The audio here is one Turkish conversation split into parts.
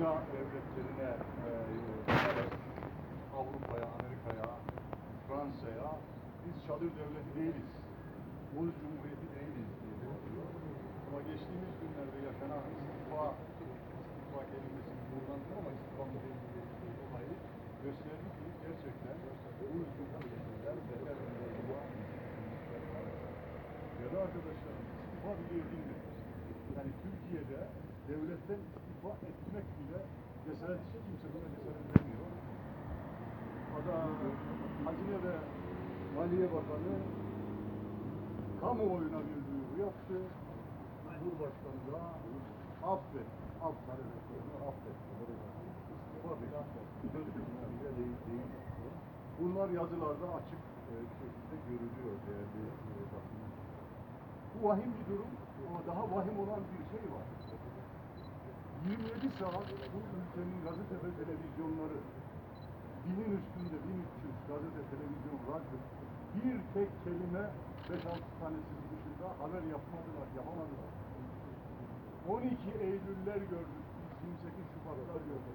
dünya devletlerine, e, Avrupa'ya, Amerika'ya, Fransa'ya biz çadır devleti değiliz. Muz Cumhuriyeti değiliz diye bakıyor. Ama geçtiğimiz günlerde yaşanan istifa, istifa kelimesini buradan ama istifa müdürlüğü olayı gösterdi ki gerçekten Muz Cumhuriyeti'nden beter Değerli arkadaşlarım, istifa bile edilmedi. Yani Türkiye'de devletten istifa etmek bile cesaret, hiç kimse buna cesaret vermiyor. Adam, Hazine ve Maliye Bakanı kamuoyuna bir duyuru yaptı. Cumhurbaşkanı da affet, affet, affet. İstifa bile söz bile değil, değil. Bunlar yazılarda açık e, bir şekilde görülüyor değerli e, basın. Bu vahim bir durum ama daha vahim olan bir şey var. 27 saat bu ülkenin gazete ve televizyonları binin üstünde 1300 gazete, televizyon, radyo bir tek kelime 5-6 tanesi dışında haber yapmadılar, yapamadılar. 12 Eylüller gördük, biz 28 Şubatlar gördük.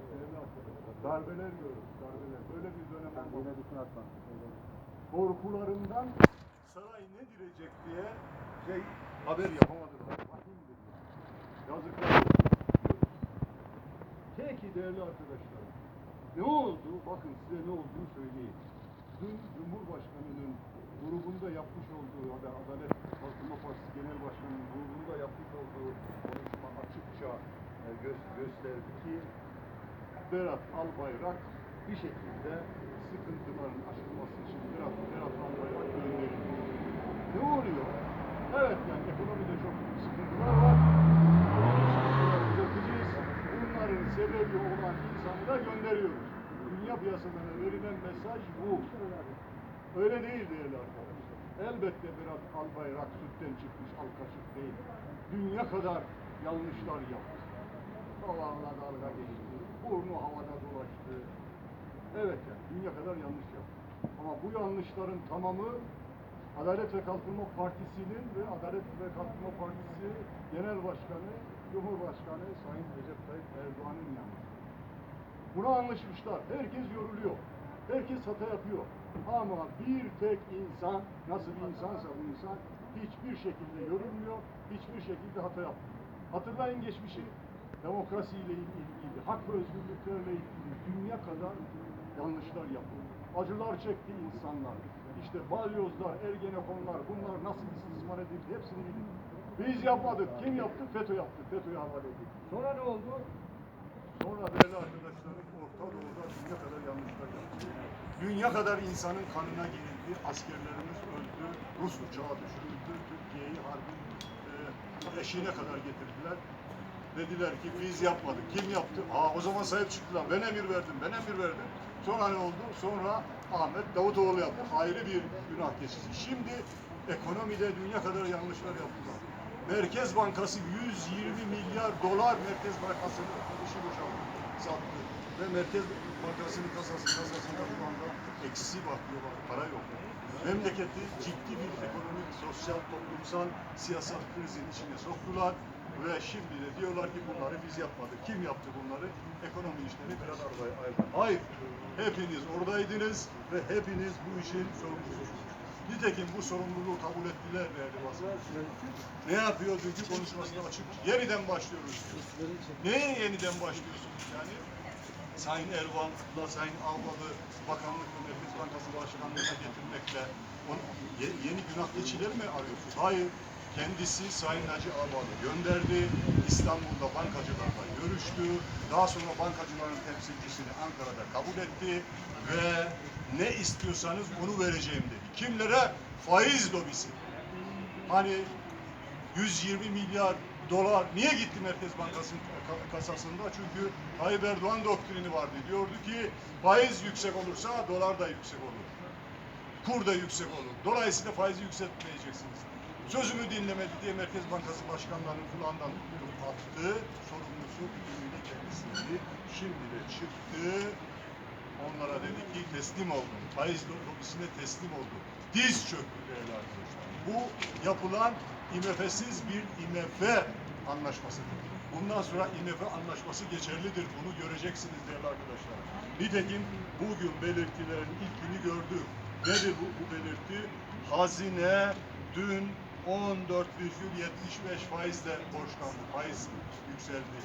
Darbeler gördük, darbeler. Böyle bir dönem olmadı. Korkularından saray ne direcek diye şey haber yapamadılar. Yazıklar değerli arkadaşlar. Ne oldu? Bakın size ne olduğunu söyleyeyim. Dün Cumhurbaşkanı'nın grubunda yapmış olduğu Adalet Kalkınma Partisi Genel Başkanı'nın grubunda yapmış olduğu konuşma açıkça e, gö- gösterdi ki Berat Albayrak bir şekilde sıkıntıların aşılması için Berat, Berat Albayrak gönderildi. Ne oluyor? Evet yani ekonomide çok sıkıntılar var. Da gönderiyoruz. Dünya piyasalarına verilen mesaj bu. Öyle değil değerli arkadaşlar. Elbette Berat Albayrak sütten çıkmış al kaşık değil. Dünya kadar yanlışlar yaptı. Dolarla dalga geçti. Burnu havada dolaştı. Evet yani dünya kadar yanlış yaptı. Ama bu yanlışların tamamı Adalet ve Kalkınma Partisi'nin ve Adalet ve Kalkınma Partisi Genel Başkanı, Cumhurbaşkanı Sayın Recep Tayyip Erdoğan'ın yanlışı. Buna anlaşmışlar. Herkes yoruluyor. Herkes hata yapıyor. Ama bir tek insan, nasıl bir insansa bu insan hiçbir şekilde yorulmuyor, hiçbir şekilde hata yapmıyor. Hatırlayın geçmişi demokrasiyle ilgili, hak ve özgürlüklerle ilgili dünya kadar yanlışlar yapıldı. Acılar çekti insanlar. İşte balyozlar, ergenekonlar, bunlar nasıl istismar edildi hepsini bildik. Biz yapmadık. Kim yaptı? FETÖ yaptı. FETÖ'ye havale edildi. Sonra ne oldu? Sonra değerli arkadaşlarım Orta Doğu'da dünya kadar yanlışlar yaptı. Dünya kadar insanın kanına girildi. Askerlerimiz öldü. Rus uçağı düşürüldü. Türkiye'yi harbin e, eşiğine kadar getirdiler. Dediler ki biz yapmadık. Kim yaptı? Aa o zaman sahip çıktılar. Ben emir verdim. Ben emir verdim. Sonra ne oldu? Sonra Ahmet Davutoğlu yaptı. Ayrı bir günah keçisi. Şimdi ekonomide dünya kadar yanlışlar yaptılar. Merkez Bankası 120 milyar dolar Merkez Bankası'nın işi boşalttı, sattı. Ve Merkez Bankası'nın kasası, kasasında şu anda eksi bakıyor, bak, para yok. Memleketi ciddi bir ekonomik, sosyal, toplumsal, siyasal krizin içine soktular. Ve şimdi de diyorlar ki bunları biz yapmadık. Kim yaptı bunları? Ekonomi işleri biraz arabaya ayrıldı. Hayır. Hepiniz oradaydınız ve hepiniz bu işin sorumlususunuz. Nitekim bu sorumluluğu kabul ettiler değerli basın. Ne yapıyor dünkü konuşmasında açık. Yeniden başlıyoruz diyor. Neye yeniden başlıyorsunuz yani? Sayın Erdoğan'la Sayın Avlalı Bakanlık ve Merkez Bankası Başkanlığı'na getirmekle onu, ye- yeni günah keçileri mi arıyorsunuz? Hayır. Kendisi Sayın Naci Ağbal'ı gönderdi. İstanbul'da bankacılarla görüştü. Daha sonra bankacıların temsilcisini Ankara'da kabul etti. Ve ne istiyorsanız onu vereceğim dedi. Kimlere? Faiz lobisi. Hani 120 milyar dolar niye gitti Merkez Bankası'nın ka- kasasında? Çünkü Tayyip Erdoğan doktrini vardı. Diyordu ki faiz yüksek olursa dolar da yüksek olur. Kur da yüksek olur. Dolayısıyla faizi yükseltmeyeceksiniz. Sözümü dinlemedi diye Merkez Bankası başkanlarının kulağından attı. Sorumlusu kendisiydi. Şimdi de çıktı. Onlara dedi ki teslim oldum. Faiz lobisine teslim oldu. Diz çöktü değerli arkadaşlar. Bu yapılan IMF'siz bir IMF anlaşmasıdır. Bundan sonra IMF anlaşması geçerlidir. Bunu göreceksiniz değerli arkadaşlar. Nitekim bugün belirtilerin ilkini gördük. Nedir bu, bu belirti? Hazine dün 14,75 faizle borçlandı. Faiz yükseldi.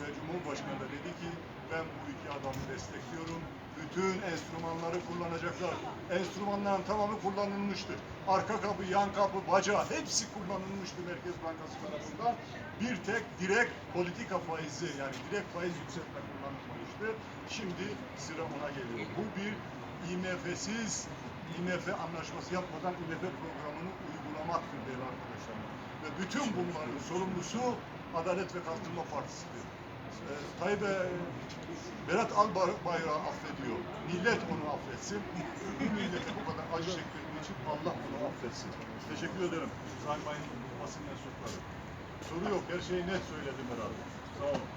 Ve Cumhurbaşkanı da dedi ki ben bu iki adamı destekliyorum. Bütün enstrümanları kullanacaklar. Enstrümanların tamamı kullanılmıştır. Arka kapı, yan kapı, bacağı hepsi kullanılmıştı Merkez Bankası tarafından. Bir tek direkt politika faizi yani direkt faiz yükseltme kullanılmıştı. Şimdi sıra ona geliyor. Bu bir IMF'siz IMF anlaşması yapmadan IMF programını uygulamaktır değerli arkadaşlar. Ve bütün bunların sorumlusu Adalet ve Kalkınma Partisi'dir. Ee, Tayyip Berat Albayrak'ı affediyor. Millet onu affetsin. Bu bu kadar acı çektirdiği için Allah onu affetsin. Teşekkür ederim. Sayın Bayın basın mensupları. Soru yok. Her şeyi net söyledim herhalde. Sağ olun.